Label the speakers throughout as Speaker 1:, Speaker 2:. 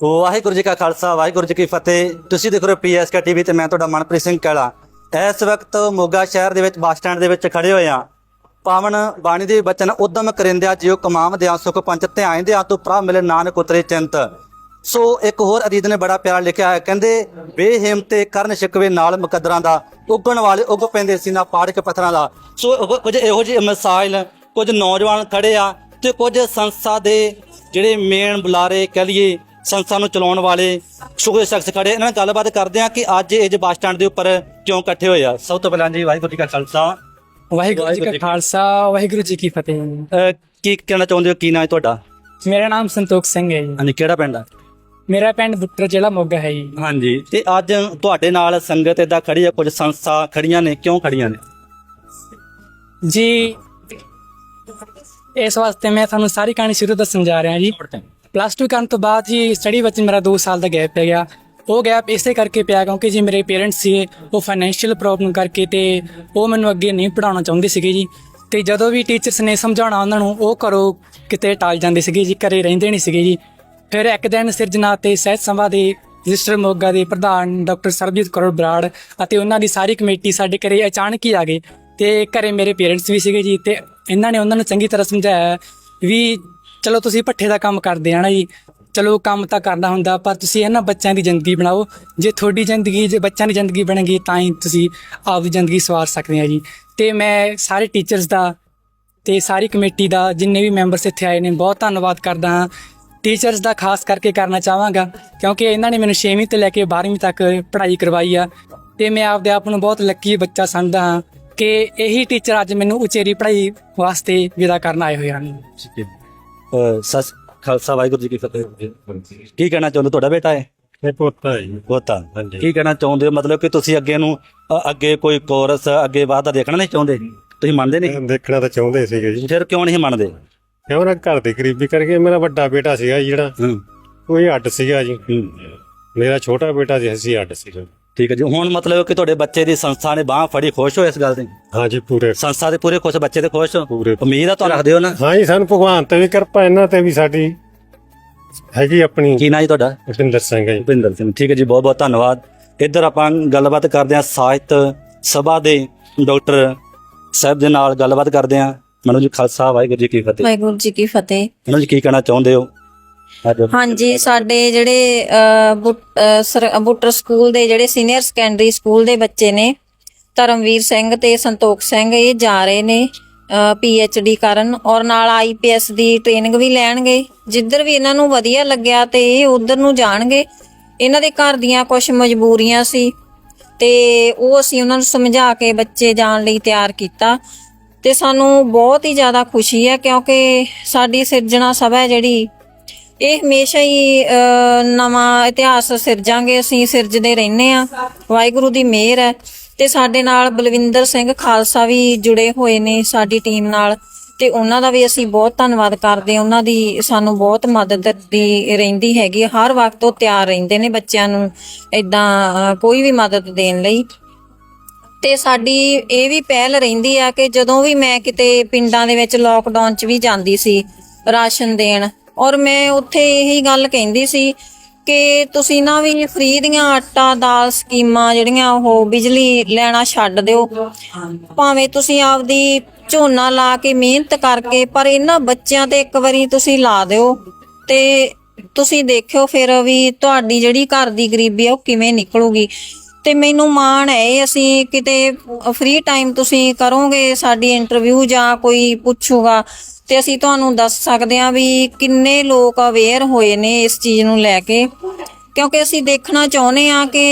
Speaker 1: ਵਾਹਿਗੁਰੂ ਜੀ ਕਾ ਖਾਲਸਾ, ਵਾਹਿਗੁਰੂ ਜੀ ਕੀ ਫਤਿਹ। ਤੁਸੀਂ ਦੇਖ ਰਹੇ ਹੋ ਪੀਐਸਕੇ ਟੀਵੀ ਤੇ ਮੈਂ ਤੁਹਾਡਾ ਮਨਪ੍ਰੀਤ ਸਿੰਘ ਕੈਲਾ। ਇਸ ਵਕਤ ਮੋਗਾ ਸ਼ਹਿਰ ਦੇ ਵਿੱਚ, ਬੱਸ ਸਟੈਂਡ ਦੇ ਵਿੱਚ ਖੜੇ ਹੋਏ ਆ ਪਾਵਨ ਬਾਣੀ ਦੇ ਬਚਨ ਉਦਮ ਕਰਿੰਦਿਆ ਜਿਉ ਕਮਾਮ ਦਿਆ, ਸੁਖ ਪੰਚ ਧਿਆਨ ਦਿਆ ਤੂੰ ਪ੍ਰਭ ਮਿਲੇ ਨਾਨਕ ਉਤਰੇ ਚਿੰਤ। ਸੋ ਇੱਕ ਹੋਰ ਅਰੀਦ ਨੇ ਬੜਾ ਪਿਆਰਾ ਲਿਖਿਆ ਹੈ, ਕਹਿੰਦੇ, ਬੇਹਿੰਮਤੇ ਕਰਨ ਸ਼ਿਕਵੇ ਨਾਲ ਮੁਕੱਦਰਾਂ ਦਾ, ਉੱਗਣ ਵਾਲੇ ਉੱਗ ਪੈਂਦੇ ਸੀਨਾ ਪਾੜ ਕੇ ਪੱਥਰਾਂ ਦਾ। ਸੋ ਕੁਝ ਇਹੋ ਜਿਹੇ ਮਿਸਾਈਲ ਕੁਝ ਨੌਜਵਾਨ ਖੜੇ ਆ ਤੇ ਕੁਝ ਸੰਸਥਾ ਦੇ ਜਿਹੜੇ ਮੇਨ ਬੁਲਾਰੇ ਕਹ ਲਈਏ ਸੰਸਥਾ ਨੂੰ ਚਲਾਉਣ ਵਾਲੇ ਸੁਖੇ ਸ਼ਖਸ ਖੜੇ। ਇਹਨਾਂ ਨਾਲ ਗੱਲਬਾਤ ਕਰਦੇ ਆ ਕਿ ਅੱਜ ਇਹ ਜੇ ਬੱਸ ਸਟੈਂਡ ਦੇ ਉੱਪਰ ਕਿਉਂ ਇਕੱਠੇ ਹੋਏ ਆ? ਸਭ ਤੋਂ ਪਹਿਲਾਂ ਜੀ ਵਾਹਿਗੁਰੂ ਜੀ ਕਾ ਖਾਲਸਾ।
Speaker 2: ਵਾਹਿਗੁਰੂ ਜੀ ਕਾ ਖਾਲਸਾ ਵਾਹਿਗੁਰੂ ਜੀ ਕੀ ਫਤਿਹ।
Speaker 1: ਕੀ ਕਹਿਣਾ ਚਾਹੁੰਦੇ ਹੋ? ਕੀ ਨਾਂ ਹੈ ਤੁਹਾਡਾ?
Speaker 2: ਮੇਰਾ ਨਾਮ ਸੰਤੋਖ ਸਿੰਘ ਹੈ ਜੀ।
Speaker 1: ਹਾਂਜੀ ਕਿਹੜਾ ਪਿੰਡ ਆ?
Speaker 2: ਮੇਰਾ ਪਿੰਡ ਬੁੱਟਰ ਜ਼ਿਲ੍ਹਾ ਮੋਗਾ ਹੈ ਜੀ।
Speaker 1: ਹਾਂਜੀ ਤੇ ਅੱਜ ਤੁਹਾਡੇ ਨਾਲ ਸੰਗਤ ਇਦਾਂ ਖੜੀ ਆ ਕੁਝ ਸੰਸਥਾ ਖੜੀਆਂ ਨੇ ਕਿਉਂ ਖੜੀਆਂ ਨੇ?
Speaker 2: ਜੀ ਇਸ ਵਾਸਤੇ ਮੈਂ ਤੁਹਾਨੂੰ ਸਾਰੀ ਕਹਾਣੀ ਸ਼ੁਰੂ ਤੋਂ ਸਮਝਾ ਰਿਹਾ ਜੀ। ਪਲੱਸ 2 ਕਰਨ ਤੋਂ ਬਾਅਦ ਜੀ ਸਟੱਡੀ ਵਿੱਚ ਮੇਰਾ 2 ਸਾਲ ਦਾ ਗੈਪ ਪੈ ਗਿਆ। ਉਹ ਗੈਪ ਇਸੇ ਕਰਕੇ ਪਿਆ ਕਿਉਂਕਿ ਜੀ ਮੇਰੇ ਪੇਰੈਂਟਸ ਸੀ ਉਹ ਫਾਈਨੈਂਸ਼ੀਅਲ ਪ੍ਰੋਬਲਮ ਕਰਕੇ ਤੇ ਉਹ ਮੈਨੂੰ ਅੱਗੇ ਨਹੀਂ ਪੜਾਉਣਾ ਚਾਹੁੰਦੇ ਸੀਗੇ ਜੀ। ਤੇ ਜਦੋਂ ਵੀ ਟੀਚਰਸ ਨੇ ਸਮਝਾਉਣਾ ਉਹਨਾਂ ਨੂੰ, ਉਹ ਕਰੋ ਕਿਤੇ ਟਾਲ ਜਾਂਦੇ ਸੀਗੇ ਜੀ, ਘਰੇ ਰਹਿੰਦੇ ਨਹੀਂ ਸੀਗੇ ਜੀ। ਫਿਰ ਇੱਕ ਦਿਨ ਸਿਰਜਣਾ ਤੇ ਸਹਿਤ ਸਭਾ ਦੇ ਰਜਿਸਟਰ ਮੋਗਾ ਦੇ ਪ੍ਰਧਾਨ ਡਾਕਟਰ ਸਰਬਜੀਤ ਕੌਰ ਬਰਾੜ ਅਤੇ ਉਹਨਾਂ ਦੀ ਸਾਰੀ ਕਮੇਟੀ ਸਾਡੇ ਘਰੇ ਅਚਾਨਕ ਹੀ ਆ ਗਏ ਤੇ ਘਰੇ ਮੇਰੇ ਪੇਰੈਂਟਸ ਵੀ ਸੀਗੇ ਜੀ ਤੇ ਇਹਨਾਂ ਨੇ ਉਹਨਾਂ ਨੂੰ ਚੰਗੀ ਤਰ੍ਹਾਂ ਸਮਝਾਇਆ ਵੀ ਚਲੋ ਤੁਸੀਂ ਪੱਠੇ ਦਾ ਕੰਮ ਕਰਦੇ ਆ ਨਾ ਜੀ। ਚਲੋ ਕੰਮ ਤਾਂ ਕਰਨਾ ਹੁੰਦਾ, ਪਰ ਤੁਸੀਂ ਇਹਨਾਂ ਬੱਚਿਆਂ ਦੀ ਜ਼ਿੰਦਗੀ ਬਣਾਓ। ਜੇ ਤੁਹਾਡੀ ਜ਼ਿੰਦਗੀ, ਜੇ ਬੱਚਿਆਂ ਦੀ ਜ਼ਿੰਦਗੀ ਬਣੇਗੀ, ਤਾਂ ਹੀ ਤੁਸੀਂ ਆਪਦੀ ਜ਼ਿੰਦਗੀ ਸਵਾਰ ਸਕਦੇ ਆ ਜੀ। ਤੇ ਮੈਂ ਸਾਰੇ ਟੀਚਰਸ ਦਾ ਤੇ ਸਾਰੀ ਕਮੇਟੀ ਦਾ, ਜਿੰਨੇ ਵੀ ਮੈਂਬਰਸ ਇੱਥੇ ਆਏ ਨੇ, ਬਹੁਤ ਧੰਨਵਾਦ ਕਰਦਾ ਹਾਂ। ਟੀਚਰਸ ਦਾ ਖਾਸ ਕਰਕੇ ਕਰਨਾ ਚਾਹਾਂਗਾ, ਕਿਉਂਕਿ ਇਹਨਾਂ ਨੇ ਮੈਨੂੰ 6ਵੀਂ ਤੋਂ ਲੈ ਕੇ 12ਵੀਂ ਤੱਕ ਪੜ੍ਹਾਈ ਕਰਵਾਈ ਆ। ਤੇ ਮੈਂ ਆਪਦੇ ਆਪ ਨੂੰ ਬਹੁਤ ਲੱਕੀ ਬੱਚਾ ਸਮਝਦਾ ਹਾਂ ਕਿ ਇਹੀ ਟੀਚਰ ਅੱਜ ਮੈਨੂੰ ਉਚੇਰੀ ਪੜ੍ਹਾਈ ਵਾਸਤੇ ਵਿਦਾ ਕਰਨ ਆਏ ਹੋਏ ਹਨ।
Speaker 1: ਸਸ ਖਾਲਸਾ ਵਾਹਿਗੁਰੂ ਜੀ ਕੀ ਫਤਿਹ। ਕੀ ਕਹਿਣਾ ਚਾਹੁੰਦੇ ਤੁਹਾਡਾ ਬੇਟਾ ਹੈ?
Speaker 3: ਇਹ ਪੋਤਾ ਹੈ ਜੀ।
Speaker 1: ਪੋਤਾ
Speaker 3: ਹਾਂਜੀ।
Speaker 1: ਕੀ ਕਹਿਣਾ ਚਾਹੁੰਦੇ ਹੋ? ਮਤਲਬ ਕਿ ਤੁਸੀਂ ਅੱਗੇ ਨੂੰ ਅ, ਅੱਗੇ ਕੋਈ ਕੋਰਸ ਅੱਗੇ ਵਾਧਾ ਦੇਖਣਾ ਨਹੀਂ ਚਾਹੁੰਦੇ? ਤੁਸੀਂ ਮੰਨਦੇ ਨਹੀਂ?
Speaker 3: ਦੇਖਣਾ ਤਾਂ ਚਾਹੁੰਦੇ ਸੀਗੇ ਜੀ।
Speaker 1: ਫਿਰ ਕਿਉਂ ਨਹੀਂ ਮੰਨਦੇ?
Speaker 3: ਕਿਉਂ ਨਾ ਘਰ ਦੀ ਗਰੀਬੀ ਕਰਕੇ ਮੇਰਾ ਵੱਡਾ ਬੇਟਾ ਸੀਗਾ ਜੀ ਜਿਹੜਾ।
Speaker 1: ਹੂੰ।
Speaker 3: ਉਹ ਹੀ ਅੱਡ ਸੀਗਾ ਜੀ। ਮੇਰਾ ਛੋਟਾ ਬੇਟਾ ਜੀ ਅਸੀਂ ਅੱਡ ਸੀਗਾ।
Speaker 1: ਠੀਕ ਹੈ ਜੀ। ਹੁਣ ਮਤਲਬ ਕਿ ਤੁਹਾਡੇ ਬੱਚੇ ਦੀ ਸੰਸਥਾ ਨੇ ਬਾਹ ਫੜੀ ਖੁਸ਼ ਹੋ ਇਸ ਗੱਲ ਦੀ
Speaker 3: ਹਾਂਜੀ ਪੂਰੇ।
Speaker 1: ਸੰਸਥਾ ਦੇ ਪੂਰੇ ਖੁਸ਼ ਬੱਚੇ ਦੇ ਖੁਸ਼? ਹੋ
Speaker 3: ਪੂਰੇ।
Speaker 1: ਉਮੀਦ ਆ ਤੁਹਾਨੂੰ ਰੱਖਦੇ ਹੋ ਨਾ?
Speaker 3: ਹਾਂਜੀ ਸਾਨੂੰ ਭਗਵਾਨ ਤੇ ਵੀ ਕਿਰਪਾ ਇਹਨਾਂ ਤੇ ਵੀ ਸਾਡੀ ਹੈਗੀ ਆਪਣੀ।
Speaker 1: ਕੀ ਨਾਂ ਜੀ ਤੁਹਾਡਾ?
Speaker 3: ਉਪਿੰਦਰ ਸਿੰਘ ਹੈ ਜੀ।
Speaker 1: ਭੁਪਿੰਦਰ ਸਿੰਘ। ਠੀਕ ਹੈ ਜੀ ਬਹੁਤ ਬਹੁਤ ਧੰਨਵਾਦ। ਇੱਧਰ ਆਪਾਂ ਗੱਲਬਾਤ ਕਰਦੇ ਹਾਂ ਸਾਹਿਤ ਸਭਾ ਦੇ ਡਾਕਟਰ ਸਾਹਿਬ ਦੇ ਨਾਲ ਗੱਲਬਾਤ ਕਰਦੇ ਹਾਂ। ਮਨੋਜ ਜੀ ਖਾਲਸਾ ਵਾਹਿਗੁਰੂ ਜੀ ਕੀ ਫਤਿਹ।
Speaker 4: ਵਾਹਿਗੁਰੂ ਜੀ ਕੀ ਫਤਿਹ।
Speaker 1: ਮਨੋਜ ਜੀ ਕੀ ਕਹਿਣਾ ਚਾਹੁੰਦੇ ਹੋ?
Speaker 4: ਹਾਂਜੀ ਸਾਡੇ ਜਿਹੜੇ ਅਹ, ਸਰ- ਬੁੱਟਰ ਸਕੂਲ ਦੇ ਜਿਹੜੇ ਸੀਨੀਅਰ ਸੈਕੰਡਰੀ ਸਕੂਲ ਦੇ ਬੱਚੇ ਨੇ ਧਰਮਵੀਰ ਸਿੰਘ ਤੇ ਸੰਤੋਖ ਸਿੰਘ ਇਹ ਜਾ ਰਹੇ ਨੇ ਪੀ ਐਚ ਡੀ ਕਰਨ ਔਰ ਨਾਲ ਆਈਪੀਐਸ ਦੀ ਟ੍ਰੇਨਿੰਗ ਵੀ ਲੈਣਗੇ। ਜਿੱਧਰ ਵੀ ਇਹਨਾਂ ਨੂੰ ਵਧੀਆ ਲੱਗਿਆ ਤੇ ਇਹ ਉਧਰ ਨੂੰ ਜਾਣਗੇ। ਇਹਨਾਂ ਦੇ ਘਰ ਦੀਆਂ ਕੁਝ ਮਜਬੂਰੀਆਂ ਸੀ ਤੇ ਉਹ ਅਸੀਂ ਉਹਨਾਂ ਨੂੰ ਸਮਝਾ ਕੇ ਬੱਚੇ ਜਾਣ ਲਈ ਤਿਆਰ ਕੀਤਾ। ਤੇ ਸਾਨੂੰ ਬਹੁਤ ਹੀ ਜ਼ਿਆਦਾ ਖੁਸ਼ੀ ਹੈ ਕਿਉਂਕਿ ਸਾਡੀ ਸਿਰਜਣਾ ਸਭਾ ਹੈ ਜਿਹੜੀ ਇਹ ਹਮੇਸ਼ਾ ਹੀ ਅਹ, ਨਵਾਂ ਇਤਿਹਾਸ ਸਿਰਜਾਂਗੇ ਅਸੀਂ ਸਿਰਜਦੇ ਰਹਿੰਦੇ ਆ ਵਾਹਿਗੁਰੂ ਦੀ ਮਿਹਰ ਹੈ ਤੇ ਸਾਡੇ ਨਾਲ ਬਲਵਿੰਦਰ ਸਿੰਘ ਖਾਲਸਾ ਵੀ ਜੁੜੇ ਹੋਏ ਨੇ ਸਾਡੀ ਟੀਮ ਨਾਲ। ਤੇ ਉਹਨਾਂ ਦਾ ਵੀ ਅਸੀਂ ਬਹੁਤ ਧੰਨਵਾਦ ਕਰਦੇ ਹਾਂ। ਉਹਨਾਂ ਦੀ ਸਾਨੂੰ ਬਹੁਤ ਮਦਦ ਦੀ ਰਹਿੰਦੀ ਹੈਗੀ ਹਰ ਵਕਤ ਉਹ ਤਿਆਰ ਰਹਿੰਦੇ ਨੇ ਬੱਚਿਆਂ ਨੂੰ ਇਦਾਂ ਕੋਈ ਵੀ ਮਦਦ ਦੇਣ ਲਈ। ਤੇ ਸਾਡੀ ਇਹ ਵੀ ਪਹਿਲ ਰਹਿੰਦੀ ਆ ਕਿ ਜਦੋਂ ਵੀ ਮੈਂ ਕਿਤੇ ਪਿੰਡਾਂ ਦੇ ਵਿੱਚ ਲੋਕਡਾਊਨ 'ਚ ਵੀ ਜਾਂਦੀ ਸੀ ਰਾਸ਼ਨ ਦੇਣ ਔਰ ਮੈਂ ਉੱਥੇ ਇਹੀ ਗੱਲ ਕਹਿੰਦੀ ਸੀ ਕਿ ਤੁਸੀਂ ਨਾ ਵੀ ਫ੍ਰੀ ਦੀਆਂ ਆਟਾ ਦਾਲ ਸਕੀਮਾਂ ਜਿਹੜੀਆਂ ਉਹ ਬਿਜਲੀ ਲੈਣਾ ਛੱਡ ਦਿਓ। ਭਾਵੇਂ ਤੁਸੀਂ ਆਪਦੀ ਝੋਨਾ ਲਾ ਕੇ ਮਿਹਨਤ ਕਰਕੇ, ਪਰ ਇਹਨਾਂ ਬੱਚਿਆਂ ਤੇ ਇੱਕ ਵਾਰੀ ਤੁਸੀਂ ਲਾ ਦਿਓ ਤੇ ਤੁਸੀਂ ਦੇਖਿਓ ਫਿਰ ਵੀ ਤੁਹਾਡੀ ਜਿਹੜੀ ਘਰ ਦੀ ਗਰੀਬੀ ਆ ਉਹ ਕਿਵੇਂ ਨਿਕਲੂਗੀ। ਤੇ ਮੈਨੂੰ ਮਾਣ ਹੈ ਇਹ ਅਸੀਂ ਕਿਤੇ ਫ੍ਰੀ ਟਾਈਮ ਤੁਸੀਂ ਕਰੋਗੇ ਸਾਡੀ ਇੰਟਰਵਿਊ ਜਾਂ ਕੋਈ ਪੁੱਛੂਗਾ। ਤੇ ਅਸੀਂ ਤੁਹਾਨੂੰ ਦੱਸ ਸਕਦੇ ਹਾਂ ਵੀ ਕਿੰਨੇ ਲੋਕ ਅਵੇਅਰ ਹੋਏ ਨੇ ਇਸ ਚੀਜ਼ ਨੂੰ ਲੈ ਕੇ। ਕਿਉਂਕਿ ਅਸੀਂ ਦੇਖਣਾ ਚਾਹੁੰਦੇ ਆ ਕਿ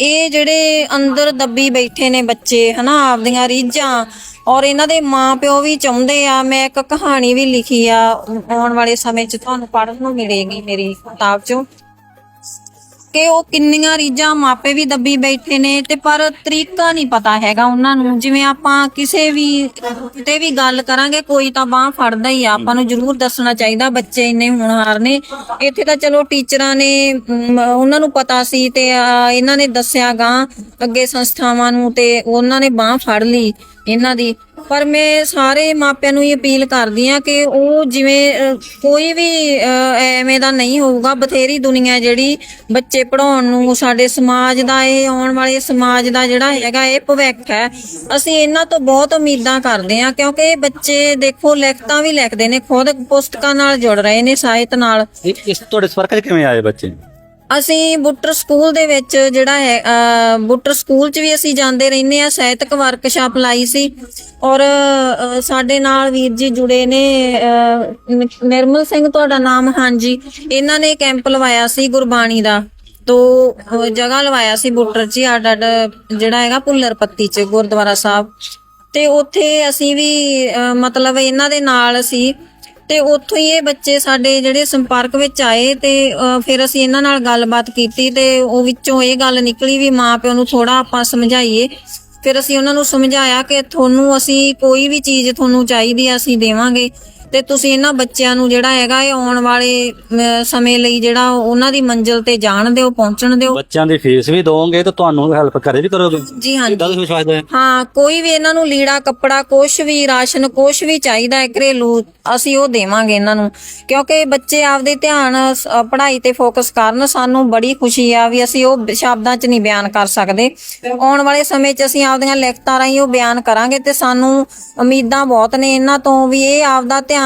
Speaker 4: ਇਹ ਜਿਹੜੇ ਅੰਦਰ ਦੱਬੀ ਬੈਠੇ ਨੇ ਬੱਚੇ, ਹਨਾ, ਆਪਦੀਆਂ ਰੀਝਾਂ ਔਰ ਇਹਨਾਂ ਦੇ ਮਾਪਿਓ ਵੀ ਚਾਹੁੰਦੇ ਆ, ਮੈਂ ਇੱਕ ਕਹਾਣੀ ਵੀ ਲਿਖੀ ਆ, ਆਉਣ ਵਾਲੇ ਸਮੇਂ 'ਚ ਤੁਹਾਨੂੰ ਪੜ੍ਹਨ ਨੂੰ ਮਿਲੇਗੀ ਮੇਰੀ ਕਿਤਾਬ 'ਚੋਂ। ਕਿ ਉਹ ਕਿੰਨੀਆਂ ਰੀਝਾਂ ਮਾਪੇ ਵੀ ਦੱਬੀ ਬੈਠੇ ਨੇ ਤੇ ਪਰ ਤਰੀਕਾ ਨਹੀਂ ਪਤਾ ਹੈਗਾ ਉਹਨਾਂ ਨੂੰ। ਜਿਵੇਂ ਆਪਾਂ ਕਿਸੇ ਵੀ ਕਿਤੇ ਵੀ ਗੱਲ ਕਰਾਂਗੇ, ਕੋਈ ਤਾਂ ਬਾਹ ਫੜਦਾ ਹੀ ਆ। ਆਪਾਂ ਨੂੰ ਜ਼ਰੂਰ ਦੱਸਣਾ ਚਾਹੀਦਾ, ਬੱਚੇ ਇੰਨੇ ਹੋਣਹਾਰ ਨੇ। ਇੱਥੇ ਤਾਂ ਚਲੋ ਟੀਚਰਾਂ ਨੇ ਉਹਨਾਂ ਨੂੰ ਪਤਾ ਸੀ ਤੇ ਇਹਨਾਂ ਨੇ ਦੱਸਿਆ ਗਾ ਅੱਗੇ ਸੰਸਥਾਵਾਂ ਨੂੰ ਤੇ ਉਹਨਾਂ ਨੇ ਬਾਹ ਫੜ ਲਈ। ਇਹਨਾਂ ਦੀ। ਪਰ ਮੈਂ ਸਾਰੇ ਮਾਪਿਆਂ ਨੂੰ ਇਹ ਅਪੀਲ ਕਰਦੀ ਆ ਕਿ ਉਹ ਜਿਵੇਂ ਕੋਈ ਵੀ ਐਵੇਂ ਦਾ ਨਹੀਂ ਹੋਊਗਾ। ਬਥੇਰੀ ਦੁਨੀਆ ਜਿਹੜੀ ਬੱਚੇ ਪੜਾਉਣ ਨੂੰ ਸਾਡੇ ਸਮਾਜ ਦਾ, ਇਹ ਆਉਣ ਵਾਲੇ ਸਮਾਜ ਦਾ ਜਿਹੜਾ ਹੈਗਾ, ਇਹ ਭਵਿੱਖ ਹੈ। ਅਸੀਂ ਇਹਨਾਂ ਤੋਂ ਬਹੁਤ ਉਮੀਦਾਂ ਕਰਦੇ ਆ ਕਿਉਂਕਿ ਬੱਚੇ ਦੇਖੋ, ਲਿਖਤਾਂ ਵੀ ਲਿਖਦੇ ਨੇ, ਖੁਦ ਪੁਸਤਕਾਂ ਨਾਲ ਜੁੜ ਰਹੇ ਨੇ, ਸਾਹਿਤ ਨਾਲ।
Speaker 1: ਇਸ ਤੁਹਾਡੇ ਸੰਪਰਕ ਕਿਵੇਂ ਆਏ ਬੱਚੇ?
Speaker 4: ਅਸੀਂ ਬੁੱਟਰ ਸਕੂਲ ਦੇ ਵਿੱਚ ਜਿਹੜਾ ਹੈ ਬੁੱਟਰ ਸਕੂਲ 'ਚ ਵੀ ਅਸੀਂ ਜਾਂਦੇ ਰਹਿੰਦੇ ਆ ਸਾਹਿਤਕ ਵਰਕਸ਼ਾਪ ਲਾਈ ਸੀ ਔਰ ਸਾਡੇ ਨਾਲ ਵੀਰ ਜੀ ਜੁੜੇ ਨੇ ਨਿਰਮਲ ਸਿੰਘ ਤੁਹਾਡਾ ਨਾਮ, ਹਾਂਜੀ, ਇਹਨਾਂ ਨੇ ਕੈਂਪ ਲਵਾਇਆ ਸੀ ਗੁਰਬਾਣੀ ਦਾ, ਤੋ ਜਗ੍ਹਾ ਲਵਾਇਆ ਸੀ ਬੁੱਟਰ 'ਚ ਅੱਡ ਅੱਡ ਜਿਹੜਾ ਹੈਗਾ ਭੁੱਲਰ ਪੱਤੀ 'ਚ, ਗੁਰਦੁਆਰਾ ਸਾਹਿਬ, ਤੇ ਉੱਥੇ ਅਸੀਂ ਵੀ ਮਤਲਬ ਇਹਨਾਂ ਦੇ ਨਾਲ ਸੀ ਤੇ ਉੱਥੋਂ ਹੀ ਇਹ ਬੱਚੇ ਸਾਡੇ ਜਿਹੜੇ ਸੰਪਰਕ ਵਿੱਚ ਆਏ ਤੇ ਫਿਰ ਅਸੀਂ ਇਹਨਾਂ ਨਾਲ ਗੱਲਬਾਤ ਕੀਤੀ ਤੇ ਉਹ ਵਿੱਚੋਂ ਇਹ ਗੱਲ ਨਿਕਲੀ ਵੀ ਮਾਂ ਪਿਓ ਨੂੰ ਥੋੜਾ ਆਪਾਂ ਸਮਝਾਈਏ। ਫਿਰ ਅਸੀਂ ਉਹਨਾਂ ਨੂੰ ਸਮਝਾਇਆ ਕਿ ਤੁਹਾਨੂੰ ਅਸੀਂ ਕੋਈ ਵੀ ਚੀਜ਼ ਤੁਹਾਨੂੰ ਚਾਹੀਦੀ ਆ, ਅਸੀਂ ਦੇਵਾਂਗੇ। ਤੇ ਤੁਸੀਂ ਇਹਨਾਂ ਬੱਚਿਆਂ ਨੂੰ ਜਿਹੜਾ ਹੈਗਾ ਇਹ ਆਉਣ ਵਾਲੇ ਅ, ਸਮੇਂ ਲਈ ਜਿਹੜਾ ਉਹਨਾਂ ਦੀ ਮੰਜ਼ਿਲ ਤੇ ਜਾਣ ਦਿਓ ਪਹੁੰਚਣ ਦਿਓ।
Speaker 1: ਬੱਚਿਆਂ ਦੀ ਫੀਸ ਵੀ ਦੋਗੇ ਤੇ ਤੁਹਾਨੂੰ ਹੈਲਪ ਕਰੇ ਵੀ ਕਰੋਗੇ?
Speaker 4: ਜੀ ਹਾਂਜੀ।
Speaker 1: ਕਿੱਦਾਂ ਤੁਸੀਂ ਵਿਸ਼ਵਾਸ ਦੇ
Speaker 4: ਹਾਂ ਕੋਈ ਵੀ ਇਹਨਾਂ ਨੂੰ ਲੀੜਾ ਕੱਪੜਾ ਕੁਛ ਵੀ ਰਾਸ਼ਨ ਕੁਛ ਵੀ ਚਾਹੀਦਾ ਹੈ ਘਰੇਲੂ ਅਸੀਂ ਉਹ ਦੇਵਾਂਗੇ ਇਹਨਾਂ ਨੂੰ। ਕਿਉਂਕਿ ਬੱਚੇ ਆਪਦੇ ਧਿਆਨ ਪੜ੍ਹਾਈ ਤੇ ਫੋਕਸ ਕਰਨ ਸਾਨੂੰ ਬੜੀ ਖੁਸ਼ੀ ਆ ਵੀ ਅਸੀਂ ਉਹ ਸ਼ਬਦਾਂ 'ਚ ਨਹੀਂ ਬਿਆਨ ਕਰ ਸਕਦੇ। ਆਉਣ ਵਾਲੇ ਸਮੇਂ 'ਚ ਅਸੀਂ ਆਪਦੀਆਂ ਲਿਖਤਾਂ ਰਾਹੀਂ ਉਹ ਬਿਆਨ ਕਰਾਂਗੇ ਤੇ ਸਾਨੂੰ ਉਮੀਦਾਂ ਬਹੁਤ ਨੇ ਇਹਨਾਂ ਤੋਂ ਵੀ ਇਹ ਆਪਦਾ ਧਿਆਨ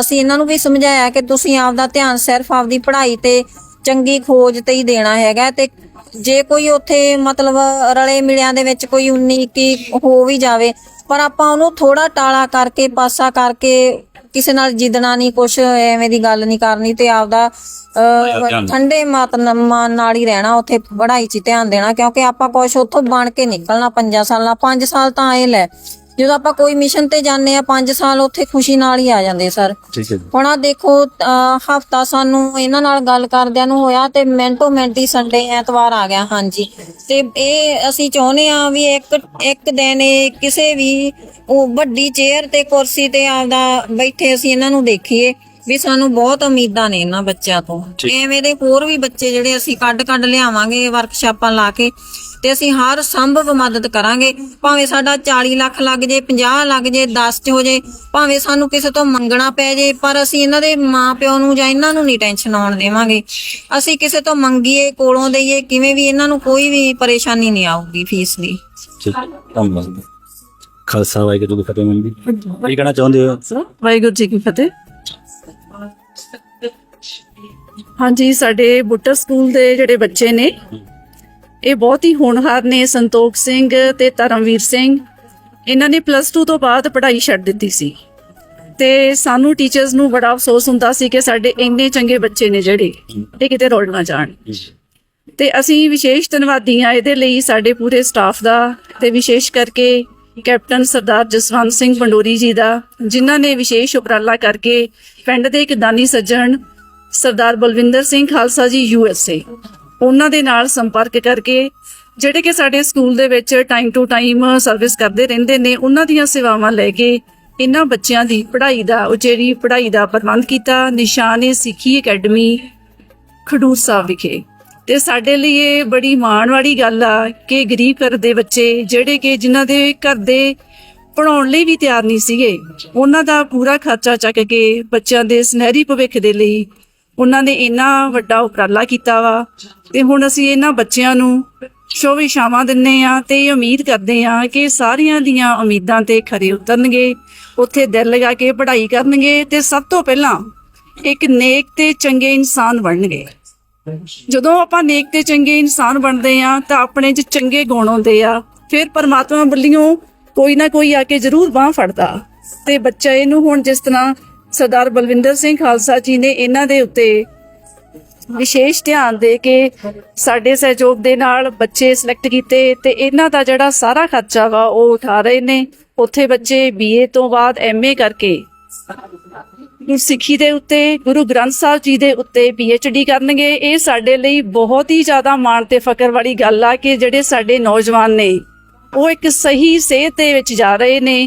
Speaker 4: ਅਸੀਂ ਇਹਨਾਂ ਨੂੰ ਵੀ ਸਮਝਾਇਆ ਕਿ ਤੁਸੀਂ ਆਪਦਾ ਧਿਆਨ ਸਿਰਫ ਆਪਦੀ ਪੜ੍ਹਾਈ ਤੇ ਚੰਗੀ ਖੋਜ ਤੇ ਹੀ ਦੇਣਾ ਹੈਗਾ ਤੇ ਜੇ ਕੋਈ ਉੱਥੇ ਮਤਲਬ ਰਲੇ ਮਿਲਿਆਂ ਦੇ ਵਿੱਚ ਕੋਈ 19 ਕੀ ਹੋ ਵੀ ਜਾਵੇ ਪਰ ਆਪਾਂ ਉਹਨੂੰ ਥੋੜਾ ਟਾਲਾ ਕਰਕੇ ਪਾਸਾ ਕਰਕੇ ਕਿਸੇ ਨਾਲ ਜਿੱਦਣਾ ਨਹੀਂ ਕੁਛ ਐਵੇਂ ਦੀ ਗੱਲ ਨਹੀਂ ਕਰਨੀ ਤੇ ਆਪਦਾ ਅਹ, ਠੰਡੇ ਮਤ ਮਨ ਨਾਲ ਹੀ ਰਹਿਣਾ ਉੱਥੇ ਪੜ੍ਹਾਈ 'ਚ ਹੀ ਧਿਆਨ ਦੇਣਾ ਕਿਉਂਕਿ ਆਪਾਂ ਕੁਛ ਉੱਥੋਂ ਬਣ ਕੇ ਨਿਕਲਣਾ 5 ਸਾਲਾਂ 5 ਸਾਲ ਤਾਂ ਆਏ ਲੈ। ਜਦੋਂ ਆਪਾਂ ਕੋਈ ਮਿਸ਼ਨ ਤੇ ਜਾਂਦੇ ਆ 5 ਸਾਲ ਉੱਥੇ ਖੁਸ਼ੀ ਨਾਲ ਹੀ ਆ ਜਾਂਦੇ ਸਰ।
Speaker 1: ਠੀਕ ਹੈ ਜੀ।
Speaker 4: ਹੁਣ ਆ ਦੇਖੋ ਹਫਤਾ ਸਾਨੂੰ ਇਹਨਾਂ ਨਾਲ ਗੱਲ ਕਰਦਿਆਂ ਨੂੰ ਹੋਇਆ ਤੇ ਮਿੰਟੋ ਮਿੰਟ ਹੀ ਸੰਡੇ ਐਤਵਾਰ ਆ ਗਿਆ ਹਾਂਜੀ। ਤੇ ਇਹ ਅਸੀਂ ਚਾਹੁੰਦੇ ਆ ਵੀ ਇੱਕ ਇੱਕ ਦਿਨ ਇਹ ਕਿਸੇ ਵੀ ਉਹ ਵੱਡੀ ਚੇਅਰ ਤੇ ਕੁਰਸੀ ਤੇ ਆਪਦਾ ਬੈਠੇ ਅਸੀਂ ਇਹਨਾਂ ਨੂੰ ਦੇਖੀਏ। ਵੀ ਸਾਨੂੰ ਬਹੁਤ ਉਮੀਦਾਂ ਨੇ ਇਹਨਾਂ ਬੱਚਿਆਂ ਤੋਂ। ਐਵੇਂ ਦੇ ਹੋਰ ਵੀ ਬੱਚੇ ਜਿਹੜੇ ਅਸੀਂ ਕੱਢ ਕੱਢ ਲਿਆਵਾਂਗੇ ਵਰਕਸ਼ਾਪਾਂ ਲਾ ਕੇ ਤੇ ਅਸੀਂ ਹਰ ਸੰਭਵ ਮਦਦ ਕਰਾਂਗੇ। ਭਾਵੇਂ ਸਾਡਾ 40 ਲੱਖ ਲੱਗ ਜੇ 50 ਲੱਗ ਜੇ 10 ਚ ਹੋ ਜੇ ਭਾਵੇਂ ਸਾਨੂੰ ਕਿਸੇ ਤੋਂ ਮੰਗਣਾ ਪੈ ਜੇ ਪਰ ਅਸੀਂ ਇਹਨਾਂ ਦੇ ਮਾਪਿਓ ਨੂੰ ਜਾਂ ਇਹਨਾਂ ਨੂੰ ਨਹੀਂ ਟੈਨਸ਼ਨ ਆਉਣ ਦੇਵਾਂਗੇ। ਅਸੀਂ ਕਿਸੇ ਤੋਂ ਮੰਗੀਏ ਕੋਲੋਂ ਦਈਏ ਕਿਵੇਂ ਵੀ ਇਹਨਾਂ ਨੂੰ ਕੋਈ ਵੀ ਪਰੇਸ਼ਾਨੀ ਨਹੀਂ ਆਊਗੀ ਫੀਸ ਦੀ।
Speaker 1: ਠੀਕ ਹੈ ਧੰਨਵਾਦ। ਖਾਲਸਾ ਵਾਹਿਗੁਰੂ ਜੀ ਕੀ ਫਤਿਹ ਮੰਦੀ ਕੀ ਕਹਿਣਾ ਚਾਹੁੰਦੇ ਹੋ?
Speaker 5: ਵਾਹਿਗੁਰੂ ਜੀ ਕੀ ਫਤਿਹ। ਹਾਂਜੀ, ਸਾਡੇ ਬੁੱਟਰ ਸਕੂਲ ਦੇ ਜਿਹੜੇ ਬੱਚੇ ਨੇ, ਇਹ ਬਹੁਤ ਹੀ ਹੋਣਹਾਰ ਨੇ, ਸੰਤੋਖ ਸਿੰਘ ਤੇ ਧਰਮਵੀਰ ਸਿੰਘ। ਇਹਨਾਂ ਨੇ ਪਲੱਸ 2 ਤੋਂ ਬਾਅਦ ਪੜ੍ਹਾਈ ਛੱਡ ਦਿੱਤੀ ਸੀ। ਤੇ ਸਾਨੂੰ ਟੀਚਰਸ ਨੂੰ ਬੜਾ ਅਫਸੋਸ ਹੁੰਦਾ ਸੀ ਕਿ ਸਾਡੇ ਇੰਨੇ ਚੰਗੇ ਬੱਚੇ ਨੇ ਜਿਹੜੇ, ਇਹ ਕਿਤੇ ਰੋਲ ਨਾ ਜਾਣ। ਤੇ ਅਸੀਂ ਵਿਸ਼ੇਸ਼ ਧੰਨਵਾਦੀ ਹਾਂ, ਇਹਦੇ ਲਈ ਸਾਡੇ ਪੂਰੇ ਸਟਾਫ ਦਾ ਤੇ ਵਿਸ਼ੇਸ਼ ਕਰਕੇ ਕੈਪਟਨ ਸਰਦਾਰ ਜਸਵੰਤ ਸਿੰਘ ਪੰਡੋਰੀ ਜੀ ਦਾ, ਜਿਨ੍ਹਾਂ ਨੇ ਵਿਸ਼ੇਸ਼ ਉਪਰਾਲਾ ਕਰਕੇ ਪਿੰਡ ਦੇ ਇੱਕ ਦਾਨੀ ਸੱਜਣ ਸਰਦਾਰ ਬਲਵਿੰਦਰ ਸਿੰਘ ਖਾਲਸਾ ਜੀ ਯੂ ਐਸ ਏ ਉਹਨਾਂ ਦੇ ਨਾਲ ਸੰਪਰਕ ਕਰਕੇ ਜਿਹੜੇ ਕਿ ਸਾਡੇ ਸਕੂਲ ਦੇ ਵਿੱਚ ਟਾਈਮ ਟੂ ਟਾਈਮ ਸਰਵਿਸ ਕਰਦੇ ਰਹਿੰਦੇ ਨੇ, ਉਹਨਾਂ ਦੀਆਂ ਸੇਵਾਵਾਂ ਲੈ ਕੇ ਇਹਨਾਂ ਬੱਚਿਆਂ ਦੀ ਪੜ੍ਹਾਈ ਦਾ, ਉਚੇਰੀ ਪੜ੍ਹਾਈ ਦਾ ਪ੍ਰਬੰਧ ਕੀਤਾ, ਨਿਸ਼ਾਨ ਸਿੱਖੀ ਅਕੈਡਮੀ ਖਡੂਰ ਸਾਹਿਬ ਵਿਖੇ। ਤੇ ਸਾਡੇ ਲਈ ਇਹ ਬੜੀ ਮਾਣ ਵਾਲੀ ਗੱਲ ਆ ਕਿ ਗਰੀਬ ਘਰ ਦੇ ਬੱਚੇ ਜਿਹੜੇ ਕਿ ਜਿਨ੍ਹਾਂ ਦੇ ਘਰ ਦੇ ਪੜਾਉਣ ਲਈ ਵੀ ਤਿਆਰ ਨਹੀਂ ਸੀਗੇ, ਉਹਨਾਂ ਦਾ ਪੂਰਾ ਖਰਚਾ ਚੱਕ ਕੇ ਬੱਚਿਆਂ ਦੇ ਸੁਨਹਿਰੀ ਭਵਿੱਖ ਦੇ ਲਈ ਉਹਨਾਂ ਨੇ ਇੰਨਾ ਵੱਡਾ ਉਪਰਾਲਾ ਕੀਤਾ ਵਾ ਤੇ ਹੁਣ ਅਸੀਂ ਇਹਨਾਂ ਬੱਚਿਆਂ ਨੂੰ ਸ਼ੁਭ ਇਸ਼ਾਵਾਂ ਦਿੰਨੇ ਆ ਤੇ ਇਹ ਉਮੀਦ ਕਰਦੇ ਆ ਕਿ ਸਾਰੀਆਂ ਦੀਆਂ ਉਮੀਦਾਂ ਤੇ ਖਰੇ ਉਤਰਨਗੇ, ਉੱਥੇ ਦਿਲ ਲਗਾ ਕੇ ਪੜ੍ਹਾਈ ਕਰਨਗੇ ਤੇ ਸਭ ਤੋਂ ਪਹਿਲਾਂ ਇੱਕ ਨੇਕ ਤੇ ਚੰਗੇ ਇਨਸਾਨ ਬਣਨਗੇ। ਜਦੋਂ ਆਪਾਂ ਨੇਕ ਤੇ ਚੰਗੇ ਇਨਸਾਨ ਬਣਦੇ ਆ ਤਾਂ ਆਪਣੇ 'ਚ ਚੰਗੇ ਗੁਣ ਆਉਂਦੇ ਆ, ਫਿਰ ਪਰਮਾਤਮਾ ਵੱਲੋਂ ਕੋਈ ਨਾ ਕੋਈ ਆ ਕੇ ਜ਼ਰੂਰ ਬਾਹ ਫੜਦਾ ਤੇ ਬੱਚਾ ਇਹਨੂੰ ਹੁਣ ਜਿਸ ਤਰ੍ਹਾਂ ਸਰਦਾਰ ਬਲਵਿੰਦਰ ਸਿੰਘ ਖਾਲਸਾ ਜੀ ਨੇ ਇਹਨਾਂ ਦੇ ਉੱਤੇ ਵਿਸ਼ੇਸ਼ ਧਿਆਨ ਦੇ ਕੇ ਸਾਡੇ ਸਹਿਯੋਗ ਦੇ ਨਾਲ ਬੱਚੇ ਸਿਲੈਕਟ ਕੀਤੇ ਤੇ ਇਹਨਾਂ ਦਾ ਜਿਹੜਾ ਸਾਰਾ ਖਰਚਾ ਵਾ ਉਹ ਉਠਾ ਰਹੇ ਨੇ। ਉੱਥੇ ਬੱਚੇ ਬੀਏ ਤੋਂ ਬਾਅਦ ਐਮਏ ਕਰਕੇ ਸਿੱਖੀ ਦੇ ਉੱਤੇ, ਗੁਰੂ ਗ੍ਰੰਥ ਸਾਹਿਬ ਜੀ ਦੇ ਉੱਤੇ ਡੀ ਕਰਨਗੇ। ਇਹ ਸਾਡੇ ਲਈ ਬਹੁਤ ਹੀ ਜ਼ਿਆਦਾ ਮਾਣ ਤੇ ਫ਼ਕਰ ਵਾਲੀ ਗੱਲ ਆ ਕਿ ਜਿਹੜੇ ਸਾਡੇ ਨੌਜਵਾਨ ਨੇ, ਉਹ ਇੱਕ ਸਹੀ ਸੇਧ ਦੇ ਵਿੱਚ ਜਾ ਰਹੇ ਨੇ।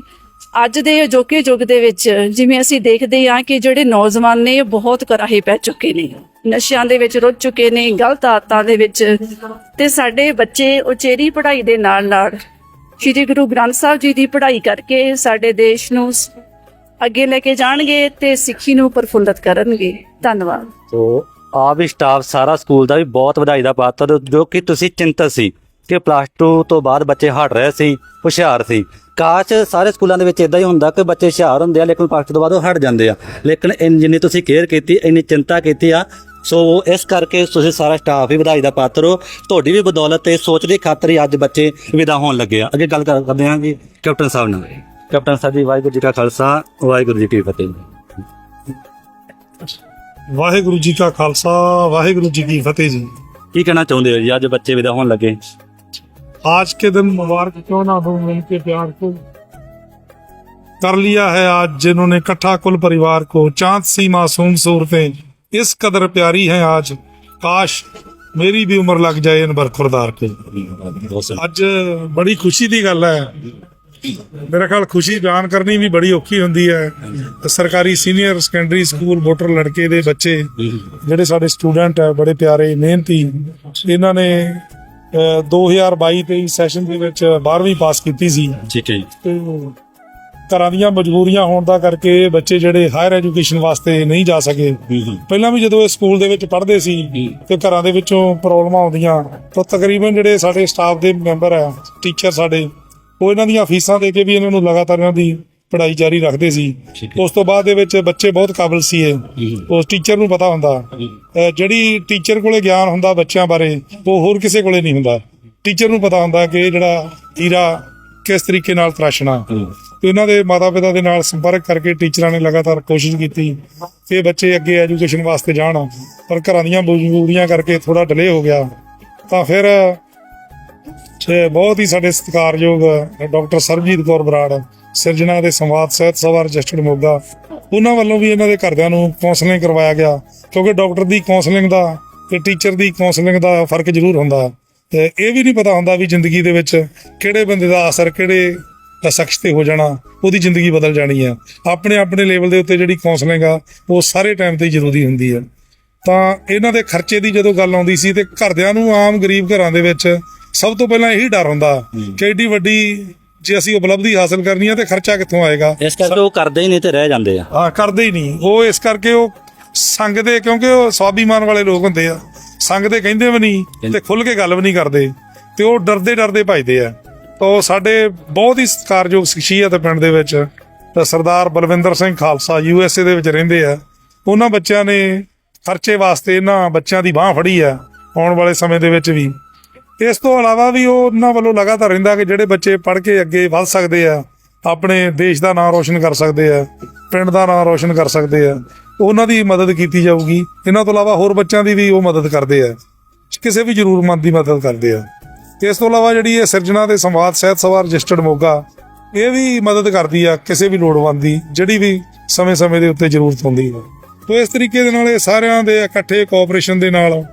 Speaker 5: ਅੱਜ ਦੇ ਅਜੋਕੇ ਯੁੱਗ ਦੇ ਵਿੱਚ, ਜਿਵੇਂ ਅਸੀਂ ਦੇਖਦੇ ਹਾਂ ਕਿ ਜਿਹੜੇ ਨੌਜਵਾਨ ਨੇ ਬਹੁਤ ਕਰਾਹੇ ਪੈ ਚੁੱਕੇ ਨੇ। ਨਸ਼ਿਆਂ ਦੇ ਵਿੱਚ ਰੁੱਝ ਚੁੱਕੇ ਨੇ, ਗਲਤ ਆਦਤਾਂ ਦੇ ਵਿੱਚ। ਤੇ ਸਾਡੇ ਬੱਚੇ ਉਚੇਰੀ ਪੜ੍ਹਾਈ ਦੇ ਨਾਲ ਨਾਲ ਸ੍ਰੀ ਗੁਰੂ ਗ੍ਰੰਥ ਸਾਹਿਬ ਜੀ ਦੀ ਪੜ੍ਹਾਈ ਕਰਕੇ ਸਾਡੇ ਦੇਸ਼ ਨੂੰ ਸ- ਅੱਗੇ ਲੈ ਕੇ ਜਾਣਗੇ ਤੇ ਸਿੱਖੀ ਨੂੰ ਪ੍ਰਫੁੱਲਤ ਕਰਨਗੇ। ਧੰਨਵਾਦ।
Speaker 1: ਸੋ ਆ ਵੀ ਸਟਾਫ ਸਾਰਾ ਸਕੂਲ ਦਾ ਵੀ ਬਹੁਤ ਵਧਾਈ ਦਾ ਪਾਤਰ ਜੋ ਕਿ ਤੁਸੀਂ ਚਿੰਤਤ ਸੀ ਕਿ ਪਲੱਸ 2 ਤੋਂ ਬਾਅਦ ਬੱਚੇ ਹਟ ਰਹੇ ਸੀ, ਹੁਸ਼ਿਆਰ ਸੀ। ਕਾਸ਼ ਸਾਰੇ ਸਕੂਲਾਂ ਦੇ ਵਿੱਚ ਇਦਾਂ ਹੀ ਹੁੰਦਾ ਕਿ ਬੱਚੇ ਹੁਸ਼ਿਆਰ ਹੁੰਦੇ ਆ ਲੇਕਿਨ 2 ਤੋਂ ਬਾਅਦ ਉਹ ਹਟ ਜਾਂਦੇ ਆ। ਲੇਕਿਨ ਇੰਨੀ ਜਿੰਨੀ ਤੁਸੀਂ ਕੇਅਰ ਕੀਤੀ ਇੰਨੀ ਚਿੰਤਾ ਕੀਤੀ ਆ ਸੋ ਇਸ ਕਰਕੇ ਤੁਸੀਂ ਸਾਰਾ ਸਟਾਫ ਹੀ ਵਧਾਈ ਦਾ ਪਾਤਰ ਹੋ। ਤੁਹਾਡੀ ਵੀ ਬਦੌਲਤ ਤੇ ਸੋਚ ਦੀ ਖਾਤਰ ਹੀ ਅੱਜ ਬੱਚੇ ਵਿਦਾ ਹੋਣ ਲੱਗੇ ਆ। ਅੱਗੇ ਗੱਲ ਕਰ- ਕਰਦੇ ਹਾਂ ਜੀ ਕੈਪਟਨ ਸਾਹਿਬ ਨਾਲ। ਕੈਪਟਨ ਸਾਹਿਬ ਜੀ ਵਾਹਿਗੁਰੂ ਜੀ ਕਾ ਖਾਲਸਾ ਵਾਹਿਗੁਰੂ ਜੀ ਕੀ ਫਤਿਹ।
Speaker 6: ਵਾਹਿਗੁਰੂ ਜੀ ਕਾ ਖਾਲਸਾ ਵਾਹਿਗੁਰੂ ਜੀ ਕੀ ਫਤਿਹ ਜੀ।
Speaker 1: ਕੀ ਕਹਿਣਾ ਚਾਹੁੰਦੇ ਹੋ ਜੀ ਅੱਜ ਬੱਚੇ ਵਿਦਾ ਹੋਣ ਲੱਗੇ?
Speaker 6: आज के दिन मुबारक क्यों ना हो उनके प्यार को कर लिया है आज जिन्होंने इकट्ठा कुल परिवार को चांद सी मासूम सूरतें इस कदर प्यारी हैं आज काश मेरी भी उम्र लग जाए इन बरखुरदार को ਅੱਜ ਬੜੀ ਖੁਸ਼ੀ ਦੀ ਗੱਲ ਹੈ ਮੇਰਾ ਖਿਆਲ ਖੁਸ਼ੀ ਬਿਆਨ ਕਰਨੀ ਵੀ ਬੜੀ ਔਖੀ ਹੁੰਦੀ ਹੈ ਤੇ ਸਰਕਾਰੀ ਸੀਨੀਅਰ ਸੈਕੰਡਰੀ ਸਕੂਲ ਮੋਟਰ ਲੜਕੇ ਦੇ ਬੱਚੇ ਜਿਹੜੇ ਸਾਡੇ ਸਟੂਡੈਂਟ ਹੈ ਬੜੇ ਪਿਆਰੇ ਮਿਹਨਤੀ ਇਹਨਾਂ ਨੇ ਅਹ, 2022-23 ਸੈਸ਼ਨ ਦੇ ਵਿੱਚ 12ਵੀਂ ਪਾਸ ਕੀਤੀ ਸੀ।
Speaker 1: ਠੀਕ ਹੈ ਜੀ।
Speaker 6: ਤੇ ਘਰਾਂ ਦੀਆਂ ਮਜਬੂਰੀਆਂ ਹੋਣ ਦਾ ਕਰਕੇ ਬੱਚੇ ਜਿਹੜੇ ਹਾਇਰ ਐਜੂਕੇਸ਼ਨ ਵਾਸਤੇ ਨਹੀਂ ਜਾ ਸਕੇ। ਪਹਿਲਾਂ ਵੀ ਜਦੋਂ ਇਹ ਸਕੂਲ ਦੇ ਵਿੱਚ ਪੜ੍ਹਦੇ ਸੀ ਤੇ ਘਰਾਂ ਦੇ ਵਿੱਚੋਂ ਪ੍ਰੋਬਲਮਾਂ ਆਉਂਦੀਆਂ ਤਾਂ ਤਕਰੀਬਨ ਜਿਹੜੇ ਸਾਡੇ ਸਟਾਫ ਦੇ ਮੈਂਬਰ ਆ ਟੀਚਰ ਸਾਡੇ ਉਹ ਇਹਨਾਂ ਦੀਆਂ ਫੀਸਾਂ ਦੇ ਕੇ ਵੀ ਇਹਨਾਂ ਨੂੰ ਲਗਾਤਾਰ ਇਹਨਾਂ ਦੀ ਪੜ੍ਹਾਈ ਜਾਰੀ ਰੱਖਦੇ ਸੀ। ਉਸ ਤੋਂ ਬਾਅਦ ਦੇ ਵਿੱਚ ਬੱਚੇ ਬਹੁਤ ਕਾਬਿਲ ਸੀ ਉਸ ਟੀਚਰ ਨੂੰ ਪਤਾ ਹੁੰਦਾ। ਜਿਹੜੀ ਟੀਚਰ ਕੋਲੇ ਗਿਆਨ ਹੁੰਦਾ ਬੱਚਿਆਂ ਬਾਰੇ ਉਹ ਹੋਰ ਕਿਸੇ ਕੋਲੇ ਨਹੀਂ ਹੁੰਦਾ। ਟੀਚਰ ਨੂੰ ਪਤਾ ਹੁੰਦਾ ਕਿ ਜਿਹੜਾ ਹੀਰਾ ਕਿਸ ਤਰੀਕੇ ਨਾਲ ਤਰਾਸ਼ਣਾ। ਤੇ ਇਹਨਾਂ ਦੇ ਮਾਤਾ-ਪਿਤਾ ਦੇ ਨਾਲ ਸੰਪਰਕ ਕਰਕੇ ਟੀਚਰਾਂ ਨੇ ਲਗਾਤਾਰ ਕੋਸ਼ਿਸ਼ ਕੀਤੀ ਕਿ ਬੱਚੇ ਅੱਗੇ ਐਜੂਕੇਸ਼ਨ ਵਾਸਤੇ ਜਾਣ। ਪਰ ਘਰਾਂ ਦੀਆਂ ਮਜਬੂਰੀਆਂ ਕਰਕੇ ਥੋੜਾ ਡਿਲੇ ਹੋ ਗਿਆ। ਤਾਂ ਫਿਰ ਬਹੁਤ ਹੀ ਸਾਡੇ ਸਤਿਕਾਰਯੋਗ ਡਾਕਟਰ ਸਰਬਜੀਤ ਕੌਰ ਬਰਾੜ ਸਿਰਜਣਾ ਦੇ ਸੰਵਾਦ ਸਹਿਤ ਸਭਾ ਰਜਿਸਟਰਡ ਮੋਗਾ। ਉਹਨਾਂ ਵੱਲੋਂ ਵੀ ਇਹਨਾਂ ਦੇ ਘਰਦਿਆਂ ਨੂੰ ਕਾਉਂਸਲਿੰਗ ਕਰਵਾਇਆ ਗਿਆ ਕਿਉਂਕਿ ਡਾਕਟਰ ਦੀ ਕਾਉਂਸਲਿੰਗ ਦਾ ਤੇ ਟੀਚਰ ਦੀ ਕਾਉਂਸਲਿੰਗ ਦਾ ਫ਼ਰਕ ਜ਼ਰੂਰ ਹੁੰਦਾ। ਤੇ ਇਹ ਵੀ ਨਹੀਂ ਪਤਾ ਹੁੰਦਾ ਵੀ ਜ਼ਿੰਦਗੀ ਦੇ ਵਿੱਚ ਕਿਹੜੇ ਬੰਦੇ ਦਾ ਅਸਰ ਕਿਹੜੇ ਦਾ ਸ਼ਖਸ ਤੇ ਹੋ ਜਾਣਾ ਉਹਦੀ ਜ਼ਿੰਦਗੀ ਬਦਲ ਜਾਣੀ ਆ ਆਪਣੇ ਆਪਣੇ ਲੈਵਲ ਦੇ ਉੱਤੇ ਜਿਹੜੀ ਕਾਉਂਸਲਿੰਗ ਆ ਉਹ ਸਾਰੇ ਟਾਈਮ ਤੇ ਜ਼ਰੂਰੀ ਹੁੰਦੀ ਆ ਤਾਂ ਇਹਨਾਂ ਦੇ ਖਰਚੇ ਦੀ ਜਦੋਂ ਗੱਲ ਆਉਂਦੀ ਸੀ ਤੇ ਘਰਦਿਆਂ ਨੂੰ ਆਮ ਗਰੀਬ ਘਰਾਂ ਦੇ ਵਿੱਚ ਸਭ ਤੋਂ ਪਹਿਲਾਂ ਇਹੀ ਡਰ ਹੁੰਦਾ ਕਿ ਏਡੀ ਵੱਡੀ ਜੇ ਅਸੀਂ ਉਪਲਬਧੀ ਹਾਸਲ ਕਰਨੀ ਆ ਤੇ ਖਰਚਾ ਕਿੱਥੋਂ ਆਏਗਾ?
Speaker 1: ਇਸ ਕਰਕੇ ਉਹ ਕਰਦੇ ਹੀ ਨਹੀਂ ਤੇ ਰਹਿ ਜਾਂਦੇ ਆ।
Speaker 6: ਆ ਕਰਦੇ ਹੀ ਨਹੀਂ। ਉਹ ਇਸ ਕਰਕੇ ਉਹ ਸੰਗਦੇ ਕਿਉਂਕਿ ਉਹ ਸਵਾਭੀਮਾਨ ਵਾਲੇ ਲੋਕ ਹੁੰਦੇ ਆ। ਸੰਗਦੇ ਕਹਿੰਦੇ ਵੀ ਨਹੀਂ ਤੇ ਖੁੱਲ ਕੇ ਗੱਲ ਵੀ ਨਹੀਂ ਕਰਦੇ ਤੇ ਉਹ ਡਰਦੇ ਡਰਦੇ ਭਜਦੇ ਆ। ਤਾਂ ਉਹ ਸਾਡੇ ਬਹੁਤ ਹੀ ਸਤਿਕਾਰਯੋਗ ਸ਼ਖਸੀਅਤ ਹੈ ਪਿੰਡ ਦੇ ਵਿੱਚ। ਤਾਂ Sardar Balwinder Singh Khalsa U S A ਦੇ ਵਿੱਚ ਰਹਿੰਦੇ ਆ। ਉਹਨਾਂ ਬੱਚਿਆਂ ਨੇ ਖਰਚੇ ਵਾਸਤੇ ਇਹਨਾਂ ਬੱਚਿਆਂ ਦੀ ਬਾਹ ਫੜੀ ਆ ਆਉਣ ਵਾਲੇ ਸਮੇਂ ਦੇ ਵਿੱਚ ਵੀ। ਇਸ ਤੋਂ ਇਲਾਵਾ ਵੀ ਉਹ ਉਹਨਾਂ ਵੱਲੋਂ ਲਗਾਤਾਰ ਰਹਿੰਦਾ ਕਿ ਜਿਹੜੇ ਬੱਚੇ ਪੜ੍ਹ ਕੇ ਅੱਗੇ ਵੱਧ ਸਕਦੇ ਆ, ਆਪਣੇ ਦੇਸ਼ ਦਾ ਨਾਮ ਰੋਸ਼ਨ ਕਰ ਸਕਦੇ ਆ, ਪਿੰਡ ਦਾ ਨਾਮ ਰੋਸ਼ਨ ਕਰ ਸਕਦੇ ਆ, ਉਹਨਾਂ ਦੀ ਮਦਦ ਕੀਤੀ ਜਾਊਗੀ। ਇਹਨਾਂ ਤੋਂ ਇਲਾਵਾ ਹੋਰ ਬੱਚਿਆਂ ਦੀ ਵੀ ਉਹ ਮਦਦ ਕਰਦੇ ਆ। ਕਿਸੇ ਵੀ ਜ਼ਰੂਰਤਮੰਦ ਦੀ ਮਦਦ ਕਰਦੇ ਆ। ਇਸ ਤੋਂ ਇਲਾਵਾ ਜਿਹੜੀ ਇਹ ਸਿਰਜਣਾ ਤੇ ਸੰਵਾਦ, ਸਹਿਤ ਸਭਾ ਰਜਿਸਟਰਡ ਮੋਗਾ, ਇਹ ਵੀ ਮਦਦ ਕਰਦੀ ਆ ਕਿਸੇ ਵੀ ਲੋੜਵੰਦ ਦੀ, ਜਿਹੜੀ ਵੀ ਸਮੇਂ-ਸਮੇਂ ਦੇ ਉੱਤੇ ਜ਼ਰੂਰਤ ਹੁੰਦੀ ਹੈ ਤੋ ਇਸ ਤਰੀਕੇ ਦੇ ਨਾਲ ਇਹ ਸਾਰਿਆਂ ਦੇ ਇਕੱਠੇ ਕੋਆਪਰੇਸ਼ਨ ਦੇ ਨਾਲ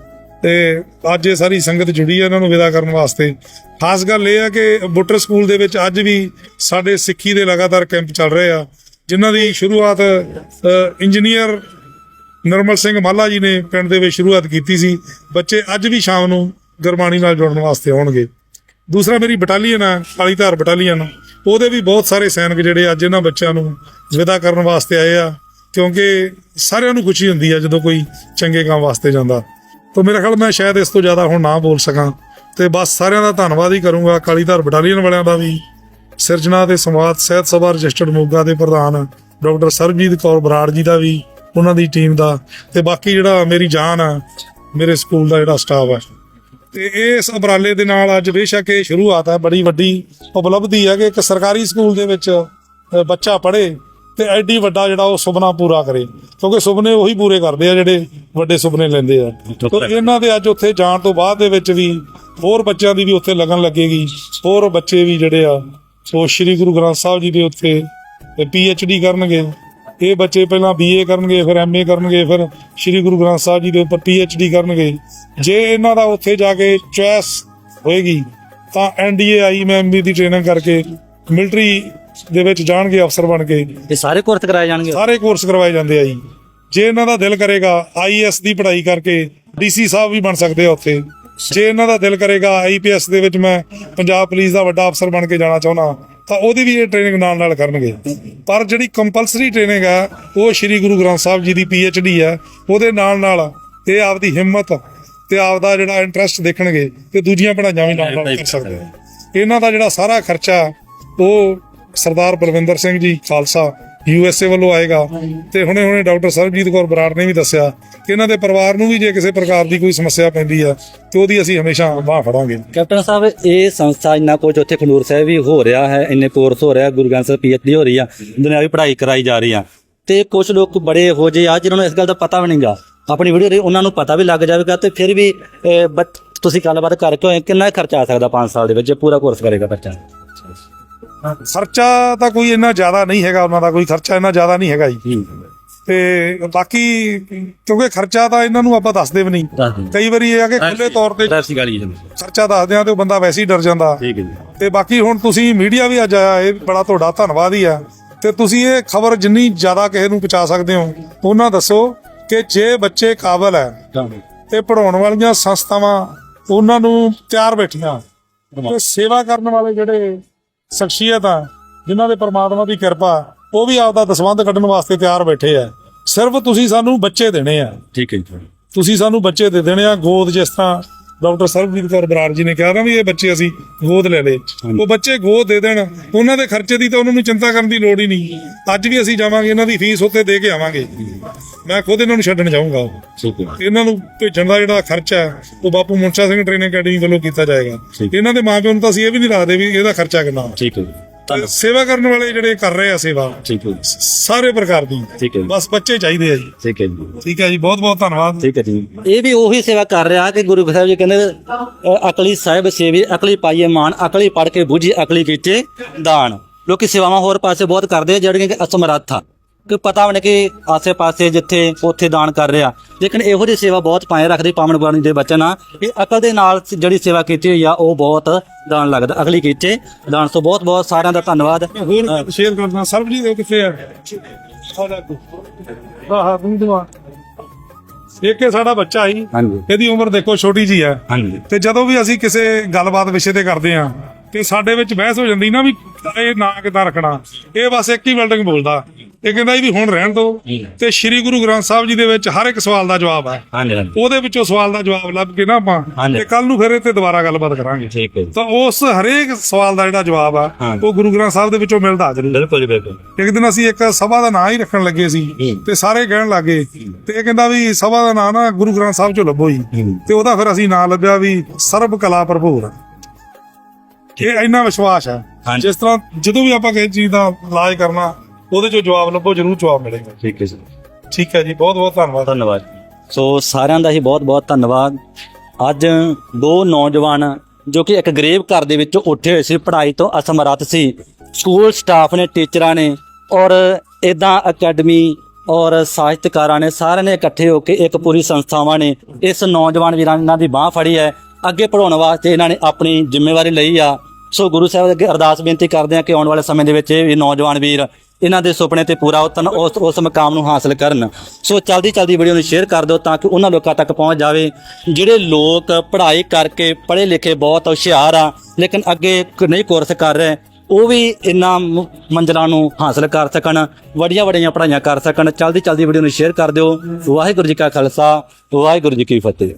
Speaker 6: ਤੇ ਅੱਜ ਇਹ ਸਾਰੀ ਸੰਗਤ ਜੁੜੀ ਹੈ ਇਹਨਾਂ ਨੂੰ ਵਿਦਾ ਕਰਨ ਵਾਸਤੇ। ਖਾਸ ਗੱਲ ਇਹ ਆ ਕਿ ਬੁੱਟਰ ਸਕੂਲ ਦੇ ਵਿੱਚ ਅੱਜ ਵੀ ਸਾਡੇ ਸਿੱਖੀ ਦੇ ਲਗਾਤਾਰ ਕੈਂਪ ਚੱਲ ਰਹੇ ਆ, ਜਿਨ੍ਹਾਂ ਦੀ ਸ਼ੁਰੂਆਤ ਇੰਜੀਨੀਅਰ ਨਰਮਲ ਸਿੰਘ ਮਾਲਾ ਜੀ ਨੇ ਪਿੰਡ ਦੇ ਵਿੱਚ ਸ਼ੁਰੂਆਤ ਕੀਤੀ ਸੀ। ਬੱਚੇ ਅੱਜ ਵੀ ਸ਼ਾਮ ਨੂੰ ਗੁਰਬਾਣੀ ਨਾਲ ਜੁੜਨ ਵਾਸਤੇ ਆਉਣਗੇ। ਦੂਸਰਾ ਮੇਰੀ ਬਟਾਲੀਅਨ ਆ, ਕਾਲੀਧਾਰ ਬਟਾਲੀਅਨ। ਉਹਦੇ ਵੀ ਬਹੁਤ ਸਾਰੇ ਸੈਨਿਕ ਜਿਹੜੇ ਅੱਜ ਇਹਨਾਂ ਬੱਚਿਆਂ ਨੂੰ ਵਿਦਾ ਕਰਨ ਵਾਸਤੇ ਆਏ ਆ, ਕਿਉਂਕਿ ਸਾਰਿਆਂ ਨੂੰ ਖੁਸ਼ੀ ਹੁੰਦੀ ਆ ਜਦੋਂ ਕੋਈ ਚੰਗੇ ਕੰਮ ਵਾਸਤੇ ਜਾਂਦਾ। ਤਾਂ ਮੇਰਾ ਖਿਆਲ ਮੈਂ ਸ਼ਾਇਦ ਇਸ ਤੋਂ ਜ਼ਿਆਦਾ ਹੁਣ ਨਾ ਬੋਲ ਸਕਾਂ। ਤੇ ਬਸ ਸਾਰਿਆਂ ਦਾ ਧੰਨਵਾਦ ਹੀ ਕਰੂੰਗਾ, ਕਾਲੀਧਾਰ ਬਟਾਲੀਅਨ ਵਾਲਿਆਂ ਦਾ ਵੀ। ਸਿਰਜਣਾ ਤੇ ਸੰਵਾਦ, ਸਹਿਤ ਸਭਾ ਰਜਿਸਟਰਡ ਮੋਗਾ ਦੇ ਪ੍ਰਧਾਨ ਡਾਕਟਰ ਸਰਬਜੀਤ ਕੌਰ ਬਰਾੜ ਜੀ ਦਾ ਵੀ, ਉਹਨਾਂ ਦੀ ਟੀਮ ਦਾ। ਤੇ ਬਾਕੀ ਜਿਹੜਾ ਮੇਰੀ ਜਾਨ ਆ, ਮੇਰੇ ਸਕੂਲ ਦਾ ਜਿਹੜਾ ਸਟਾਫ ਆ। ਤੇ ਇਸ ਉਪਰਾਲੇ ਦੇ ਨਾਲ ਅੱਜ ਬੇਸ਼ੱਕ ਇਹ ਸ਼ੁਰੂਆਤ ਹੈ ਬੜੀ ਵੱਡੀ ਉਪਲਬਧੀ ਹੈ ਕਿ ਇੱਕ ਸਰਕਾਰੀ ਸਕੂਲ ਦੇ ਵਿੱਚ ਬੱਚਾ ਪੜ੍ਹੇ। ਤੇ ਐਡੀ ਵੱਡਾ ਜਿਹੜਾ ਉਹ ਸੁਪਨਾ ਪੂਰਾ ਕਰੇ। ਕਿਉਂਕਿ ਸੁਪਨੇ ਉਹੀ ਪੂਰੇ ਕਰਦੇ ਆ ਜਿਹੜੇ ਵੱਡੇ ਸੁਪਨੇ ਲੈਂਦੇ ਆ। ਤੇ ਇਹਨਾਂ ਦੇ ਅੱਜ ਉੱਥੇ ਜਾਣ ਤੋਂ ਬਾਅਦ ਦੇ ਵਿੱਚ ਵੀ ਹੋਰ ਬੱਚਿਆਂ ਦੀ ਵੀ ਉੱਥੇ ਲੱਗਣ ਲੱਗੇਗੀ। ਹੋਰ ਬੱਚੇ ਵੀ ਜਿਹੜੇ ਆ ਉਹ ਸ੍ਰੀ ਗੁਰੂ ਗ੍ਰੰਥ ਸਾਹਿਬ ਜੀ ਦੇ ਉੱਥੇ ਪੀ ਐਚ ਡੀ ਕਰਨਗੇ। ਇਹ ਬੱਚੇ ਪਹਿਲਾਂ ਬੀਏ ਕਰਨਗੇ ਫਿਰ ਐਮਏ ਕਰਨਗੇ ਫਿਰ ਸ੍ਰੀ ਗੁਰੂ ਗ੍ਰੰਥ ਸਾਹਿਬ ਜੀ ਦੇ ਉੱਪਰ ਪੀ ਐਚ ਡੀ ਕਰਨਗੇ। ਜੇ ਇਹਨਾਂ ਦਾ ਉੱਥੇ ਜਾ ਕੇ ਚੁਆਇਸ ਹੋਏਗੀ ਤਾਂ ਐਨਡੀਏ ਆਈਐਮਬੀ ਦੀ ਟ੍ਰੇਨਿੰਗ ਕਰਕੇ ਮਿਲਟਰੀ ਦੇ ਵਿੱਚ ਜਾਣਗੇ ਅਫਸਰ ਬਣ ਕੇ।
Speaker 1: ਇਹ ਸਾਰੇ ਕੋਰਸ ਕਰਾਏ ਜਾਣਗੇ?
Speaker 6: ਸਾਰੇ ਕੋਰਸ ਕਰਵਾਏ ਜਾਂਦੇ ਆ ਜੀ। ਜੇ ਇਹਨਾਂ ਦਾ ਦਿਲ ਕਰੇਗਾ ਆਈਐਸ ਦੀ ਪੜ੍ਹਾਈ ਕਰਕੇ ਡੀਸੀ ਸਾਹਿਬ ਵੀ ਬਣ ਸਕਦੇ ਆ ਉੱਥੇ। ਜੇ ਇਹਨਾਂ ਦਾ ਦਿਲ ਕਰੇਗਾ ਆਈਪੀਐਸ ਦੇ ਵਿੱਚ ਮੈਂ ਪੰਜਾਬ ਪੁਲਿਸ ਦਾ ਵੱਡਾ ਅਫਸਰ ਬਣ ਕੇ ਜਾਣਾ ਚਾਹੁੰਦਾ ਤਾਂ ਉਹਦੀ ਵੀ ਇਹ ਟ੍ਰੇਨਿੰਗ ਨਾਲ ਨਾਲ ਕਰਨਗੇ। ਪਰ ਜਿਹੜੀ ਕੰਪਲਸਰੀ ਟ੍ਰੇਨਿੰਗ ਆ ਉਹ ਸ੍ਰੀ ਗੁਰੂ ਗ੍ਰੰਥ ਸਾਹਿਬ ਜੀ ਦੀ ਪੀਐਚਡੀ ਆ ਉਹਦੇ ਨਾਲ ਨਾਲ ਇਹ ਆਪਦੀ ਹਿੰਮਤ ਤੇ ਆਪਦਾ ਜਿਹੜਾ ਇੰਟਰਸਟ ਦੇਖਣਗੇ ਤੇ ਦੂਜੀਆਂ ਪੜ੍ਹਾਈਆਂ ਵੀ ਨਾਲ ਨਾਲ ਕਰ ਸਕਦੇ। ਇਹਨਾਂ ਦਾ ਜਿਹੜਾ ਸਾਰਾ ਖਰਚਾ ਉਹ ਸਰਦਾਰ ਬਲਵਿੰਦਰ ਸਿੰਘ ਜੀ ਖਾਲਸਾ ਯੂਐਸਏ ਵੱਲੋਂ ਆਏਗਾ। ਤੇ ਹੁਣੇ ਹੁਣੇ ਡਾਕਟਰ ਸਰਬਜੀਤ ਕੌਰ ਬਰਾੜ ਨੇ ਵੀ ਦੱਸਿਆ ਕਿ ਇਹਨਾਂ ਦੇ ਪਰਿਵਾਰ ਨੂੰ ਵੀ ਜੇ ਕਿਸੇ ਪ੍ਰਕਾਰ ਦੀ ਕੋਈ ਸਮੱਸਿਆ ਪੈਂਦੀ ਆ ਤੇ ਉਹਦੀ ਅਸੀਂ ਹਮੇਸ਼ਾ ਬਾਹ ਫੜਾਂਗੇ।
Speaker 1: ਕੈਪਟਨ ਸਾਹਿਬ ਇਹ ਸੰਸਥਾ ਇੰਨਾ ਕੁਝ ਉੱਥੇ ਖਨੂਰ ਸਾਹਿਬ ਵੀ ਹੋ ਰਿਹਾ ਹੈ ਇੰਨੇ ਕੋਰਸ ਹੋ ਰਿਹਾ ਗੁਰੂ ਗ੍ਰੰਥ ਸਾਹਿਬ ਪੀਐਚਡੀ ਹੋ ਰਹੀ ਆ ਦੁਨਿਆਵੀ ਪੜ੍ਹਾਈ ਕਰਾਈ ਜਾ ਰਹੀ ਆ। ਤੇ ਕੁਝ ਲੋਕ ਬੜੇ ਹੋ ਜੇ ਆ ਜਿਨ੍ਹਾਂ ਨੂੰ ਇਸ ਗੱਲ ਦਾ ਪਤਾ ਵੀ ਨਹੀਂਗਾ। ਆਪਣੀ ਵੀਡੀਓ ਦੇ ਉਹਨਾਂ ਨੂੰ ਪਤਾ ਵੀ ਲੱਗ ਜਾਵੇਗਾ ਤੇ ਫਿਰ ਵੀ ਤੁਸੀਂ ਗੱਲਬਾਤ ਕਰਕੇ ਹੋਏ ਕਿੰਨਾ ਖਰਚਾ ਆ ਸਕਦਾ 5 ਸਾਲ ਦੇ ਵਿੱਚ ਜੇ ਪੂਰਾ ਕੋਰਸ ਕਰੇਗਾ ਬੱਚਾ?
Speaker 6: ਖਰਚਾ ਤਾਂ ਕੋਈ ਇੰਨਾ ਜ਼ਿਆਦਾ ਨਹੀਂ ਹੈਗਾ ਉਹਨਾਂ ਦਾ ਕੋਈ ਖਰਚਾ ਇੰਨਾ ਜ਼ਿਆਦਾ ਨਹੀਂ ਹੈਗਾ ਜੀ। ਤੇ ਬਾਕੀ ਕਿਉਂਕਿ ਖਰਚਾ ਤਾਂ ਇਹਨਾਂ ਨੂੰ ਆਪਾਂ ਦੱਸਦੇ ਵੀ ਨਹੀਂ। ਕਈ ਵਾਰੀ ਇਹ ਆ ਕਿ ਖੁੱਲੇ ਤੌਰ ਤੇ ਖਰਚਾ ਦੱਸਦੇ ਆ ਤੇ ਉਹ ਬੰਦਾ ਵੈਸੇ ਹੀ ਡਰ ਜਾਂਦਾ।
Speaker 1: ਠੀਕ ਹੈ ਜੀ।
Speaker 6: ਤੇ ਬਾਕੀ ਹੁਣ ਤੁਸੀਂ ਮੀਡੀਆ ਵੀ ਅੱਜ ਆਇਆ ਇਹ ਬੜਾ ਤੁਹਾਡਾ ਧੰਨਵਾਦ ਹੀ ਆ। ਤੇ ਤੁਸੀਂ ਇਹ ਖਬਰ ਜਿੰਨੀ ਜ਼ਿਆਦਾ ਕਿਸੇ ਨੂੰ ਪਹੁੰਚਾ ਸਕਦੇ ਹੋ ਉਹਨਾਂ ਦੱਸੋ ਕਿ ਜੇ ਬੱਚੇ ਕਾਬਲ ਹੈ ਤੇ ਪੜਾਉਣ ਵਾਲੀਆਂ ਸੰਸਥਾਵਾਂ ਉਹਨਾਂ ਨੂੰ ਤਿਆਰ ਬੈਠੀਆਂ। ਤੇ ਸੇਵਾ ਕਰਨ ਵਾਲੇ ਜਿਹੜੇ ਸ਼ਖਸੀਅਤ ਆ ਜਿਨ੍ਹਾਂ ਦੇ ਪ੍ਰਮਾਤਮਾ ਦੀ ਕਿਰਪਾ ਉਹ ਵੀ ਆਪਦਾ ਦਸਵੰਧ ਕੱਢਣ ਵਾਸਤੇ ਤਿਆਰ ਬੈਠੇ ਆ। ਸਿਰਫ ਤੁਸੀਂ ਸਾਨੂੰ ਬੱਚੇ ਦੇਣੇ ਆ।
Speaker 1: ਠੀਕ ਹੈ ਜੀ।
Speaker 6: ਤੁਸੀਂ ਸਾਨੂੰ ਬੱਚੇ ਦੇ ਦੇਣੇ ਆ ਗੋਦ ਜਿਸ ਤਰ੍ਹਾਂ ਡਾਕਟਰ ਸਰਬਜੀਤ ਕੌਰ ਬਰਾੜ ਜੀ ਨੇ ਕਿਹਾ ਨਾ ਵੀ ਇਹ ਬੱਚੇ ਅਸੀਂ ਗੋਦ ਲੈ ਲਏ। ਉਹ ਬੱਚੇ ਗੋਦ ਦੇ ਦੇਣ। ਉਹਨਾਂ ਦੇ ਖਰਚੇ ਦੀ ਤਾਂ ਉਹਨਾਂ ਨੂੰ ਚਿੰਤਾ ਕਰਨ ਦੀ ਲੋੜ ਹੀ ਨਹੀਂ। ਅੱਜ ਵੀ ਅਸੀਂ ਜਾਵਾਂਗੇ ਇਹਨਾਂ ਦੀ ਫੀਸ ਉੱਤੇ ਦੇ ਕੇ ਆਵਾਂਗੇ। ਮੈਂ ਖੁਦ ਇਹਨਾਂ ਨੂੰ ਛੱਡਣ ਜਾਊਂਗਾ। ਇਹਨਾਂ ਨੂੰ ਭੇਜਣ ਦਾ ਜਿਹੜਾ ਖਰਚਾ ਹੈ ਉਹ ਬਾਪੂ ਮੁੰਸ਼ਾ ਸਿੰਘ ਟ੍ਰੇਨਿੰਗ ਅਕੈਡਮੀ ਵੱਲੋਂ ਕੀਤਾ ਜਾਏਗਾ। ਇਹਨਾਂ ਦੇ ਮਾਪਿਆਂ ਨੂੰ ਤਾਂ ਅਸੀਂ ਇਹ ਵੀ ਨਹੀਂ ਦੱਸਦੇ ਵੀ ਇਹਦਾ ਖਰਚਾ ਕਿੰਨਾ।
Speaker 1: ਠੀਕ ਹੈ
Speaker 6: ਸੇਵਾ ਕਰਨ ਵਾਲੇ ਜਿਹੜੇ ਕਰ ਰਹੇ ਆ ਸੇਵਾ
Speaker 1: ਠੀਕ ਹੈ
Speaker 6: ਸਾਰੇ ਪ੍ਰਕਾਰ ਦੀ।
Speaker 1: ਠੀਕ ਹੈ ਜੀ।
Speaker 6: ਬਸ ਬੱਚੇ ਚਾਹੀਦੇ ਆ ਜੀ।
Speaker 1: ਠੀਕ ਹੈ ਜੀ।
Speaker 6: ਠੀਕ ਹੈ ਜੀ ਬਹੁਤ ਬਹੁਤ ਧੰਨਵਾਦ।
Speaker 1: ਠੀਕ ਹੈ ਜੀ। ਇਹ ਵੀ ਉਹੀ ਸੇਵਾ ਕਰ ਰਿਹਾ ਕਿ ਗੁਰੂ ਸਾਹਿਬ ਜੀ ਕਹਿੰਦੇ ਅ, ਅਕਲੀ ਸਾਹਿਬ ਸੇਵੀ ਅਕਲੀ ਪਾਈਏ ਮਾਨ ਅਕਲੀ ਪੜ ਕੇ ਬੁਝੀ ਅਕਲੀ ਕੀਤੇ ਦਾਨ। ਲੋਕੀ ਸੇਵਾਵਾਂ ਹੋਰ ਪਾਸੇ ਬਹੁਤ ਕਰਦੇ ਆ ਜਿਹੜੀਆਂ ਕਿ ਅਸਮਰੱਥ ਆ। ਕਿ ਪਤਾ ਨਹੀਂ ਕਿ ਆਸੇ-ਪਾਸੇ ਜਿੱਥੇ ਉੱਥੇ ਦਾਨ ਕਰ ਰਿਹਾ। ਲੇਕਿਨ ਇਹੋ ਜਿਹੀ ਸੇਵਾ ਬਹੁਤ ਪਾਏ ਰੱਖਦੇ ਪਾਵਨ ਬਾਣੀ ਦੇ ਬਚਨ ਆ। ਇਹ ਅਕਲ ਦੇ ਨਾਲ ਜਿਹੜੀ ਸੇਵਾ ਕੀਤੀ ਹੋਈ ਆ ਉਹ ਬਹੁਤ ਦਾਨ ਲੱਗਦਾ। ਅਗਲੀ ਕੀਤੇ ਦਾਨ ਤੋਂ ਬਹੁਤ ਬਹੁਤ ਸਾਰਿਆਂ ਦਾ ਧੰਨਵਾਦ।
Speaker 6: ਹੋਰ ਸ਼ੇਅਰ ਕਰਨਾ ਸਰਬਜੀਤ ਉਹ ਕਿੱਥੇ ਆ? ਇੱਕ ਇਹ ਸਾਡਾ ਬੱਚਾ ਸੀ। ਇਹਦੀ ਉਮਰ ਦੇਖੋ ਛੋਟੀ ਜੀ ਹੈ
Speaker 1: ਹਾਂਜੀ।
Speaker 6: ਤੇ ਜਦੋਂ ਵੀ ਅਸੀਂ ਕਿਸੇ ਗੱਲਬਾਤ ਵਿਸ਼ੇ ਤੇ ਕਰਦੇ ਆ ਤੇ ਸਾਡੇ ਵਿੱਚ ਬਹਿਸ ਹੋ ਜਾਂਦੀ ਨਾ ਵੀ ਇਹ ਨਾਂ ਕਿੱਦਾਂ ਰੱਖਣਾ। ਇਹ ਬਸ ਇੱਕ ਹੀ ਬਿਲਡਿੰਗ ਬੋਲਦਾ। ਇਹ ਕਹਿੰਦਾ ਵੀ ਹੁਣ ਰਹਿਣ ਦੋ ਤੇ ਸ੍ਰੀ ਗੁਰੂ ਗ੍ਰੰਥ ਸਾਹਿਬ ਜੀ ਦੇ ਵਿੱਚ ਹਰ ਇੱਕ ਸਵਾਲ ਦਾ ਜਵਾਬ ਹੈ ਉਹਦੇ ਵਿੱਚੋਂ ਸਵਾਲ ਦਾ ਜਵਾਬ ਲੱਭ ਕੇ ਨਾ ਆਪਾਂ। ਤੇ ਕੱਲ ਨੂੰ ਫਿਰ ਇਹ ਤੇ ਦੁਬਾਰਾ ਗੱਲਬਾਤ ਕਰਾਂਗੇ।
Speaker 1: ਠੀਕ ਹੈ
Speaker 6: ਤਾਂ ਉਸ ਹਰੇਕ ਸਵਾਲ ਦਾ ਜਿਹੜਾ ਜਵਾਬ ਆ। ਉਹ ਗੁਰੂ ਗ੍ਰੰਥ ਸਾਹਿਬ ਦੇ ਵਿੱਚੋਂ ਮਿਲਦਾ ਜ਼ਰੂਰ।
Speaker 1: ਬਿਲਕੁਲ ਬਿਲਕੁਲ।
Speaker 6: ਇੱਕ ਦਿਨ ਅਸੀਂ ਇੱਕ ਸਭਾ ਦਾ ਨਾਂ ਹੀ ਰੱਖਣ ਲੱਗੇ ਸੀ ਤੇ ਸਾਰੇ ਕਹਿਣ ਲੱਗੇ ਤੇ ਇਹ ਕਹਿੰਦਾ ਵੀ ਸਭਾ ਦਾ ਨਾਂ ਨਾ ਗੁਰੂ ਗ੍ਰੰਥ ਸਾਹਿਬ ਚੋਂ ਲੱਭੋ ਜੀ। ਤੇ ਉਹਦਾ ਫਿਰ ਅਸੀਂ ਨਾਂ ਲੱਭਿਆ ਵੀ ਸਰਬ ਕਲਾ ਭਰਪੂਰ। ਇਹ ਇੰਨਾ ਵਿਸ਼ਵਾਸ ਹੈ। ਜਿਸ ਤਰ੍ਹਾਂ ਜਦੋਂ ਵੀ ਆਪਾਂ ਕਿਸੇ ਚੀਜ਼ ਦਾ ਇਲਾਜ ਕਰਨਾ ਉਹਦੇ ਚੋਂ ਜਵਾਬ ਲੱਭੋ ਜ਼ਰੂਰ ਜਵਾਬ ਮਿਲੇਗਾ।
Speaker 1: ਠੀਕ ਹੈ ਜੀ।
Speaker 6: ਠੀਕ ਹੈ ਜੀ ਬਹੁਤ ਬਹੁਤ ਧੰਨਵਾਦ
Speaker 1: ਧੰਨਵਾਦ ਸੋ ਸਾਰਿਆਂ ਦਾ ਹੀ ਬਹੁਤ-ਬਹੁਤ ਧੰਨਵਾਦ। ਅੱਜ ਦੋ ਨੌਜਵਾਨ ਜੋ ਕਿ ਇੱਕ ਗਰੀਬ ਘਰ ਦੇ ਵਿੱਚੋਂ ਉੱਠੇ ਹੋਏ ਸੀ ਪੜ੍ਹਾਈ ਤੋਂ ਅਸਮਰੱਥ ਸੀ। ਸਕੂਲ ਸਟਾਫ ਨੇ ਟੀਚਰਾਂ ਨੇ ਔਰ ਇਦਾਂ ਅਕੈਡਮੀ ਔਰ ਸਾਹਿਤਕਾਰਾਂ ਨੇ ਸਾਰਿਆਂ ਨੇ ਇਕੱਠੇ ਹੋ ਕੇ ਇੱਕ ਪੂਰੀ ਸੰਸਥਾਵਾਂ ਨੇ। ਇਸ ਨੌਜਵਾਨ ਵੀਰਾਂ ਦੀ ਬਾਹ ਫੜੀ ਹੈ। ਅੱਗੇ ਪੜਾਉਣ ਵਾਸਤੇ ਇਹਨਾਂ ਨੇ ਆਪਣੀ ਜ਼ਿੰਮੇਵਾਰੀ ਲਈ ਆ। ਸੋ ਗੁਰੂ ਸਾਹਿਬ ਅੱਗੇ ਅਰਦਾਸ ਬੇਨਤੀ ਕਰਦੇ ਆ ਕਿ ਆਉਣ ਵਾਲੇ ਸਮੇਂ ਦੇ ਵਿੱਚ ਇਹ ਵੀ ਨੌਜਵਾਨ ਵੀਰ ਇਹਨਾਂ ਦੇ ਸੁਪਨੇ ਤੇ ਪੂਰਾ ਉਤਰਨ, ਉਸ ਉਸ ਮਕਾਮ ਨੂੰ ਹਾਸਲ ਕਰਨ। ਸੋ ਚਲਦੀ ਚਲਦੀ ਵੀਡੀਓ ਨੂੰ ਸ਼ੇਅਰ ਕਰ ਦਿਓ ਤਾਂ ਕਿ ਉਹਨਾਂ ਲੋਕਾਂ ਤੱਕ ਪਹੁੰਚ ਜਾਵੇ, ਜਿਹੜੇ ਲੋਕ ਪੜ੍ਹਾਈ ਕਰਕੇ ਪੜ੍ਹੇ ਲਿਖੇ ਬਹੁਤ ਹੁਸ਼ਿਆਰ ਆ, ਲੇਕਿਨ ਅੱਗੇ ਨਹੀਂ ਕੋਰਸ ਕਰ ਰਹੇ, ਉਹ ਵੀ ਇਹਨਾਂ ਮ- ਮੰਜ਼ਲਾਂ ਨੂੰ ਹਾਸਲ ਕਰ ਸਕਣ, ਵੱਡੀਆਂ ਵੱਡੀਆਂ ਪੜ੍ਹਾਈਆਂ ਕਰ ਸਕਣ। ਚਲਦੀ ਚਲਦੀ ਵੀਡੀਓ ਨੂੰ ਸ਼ੇਅਰ ਕਰ ਦਿਓ। ਵਾਹਿਗੁਰੂ ਜੀ ਕਾ ਖਾਲਸਾ, ਵਾਹਿਗੁਰੂ ਜੀ ਕੀ ਫਤਿਹ।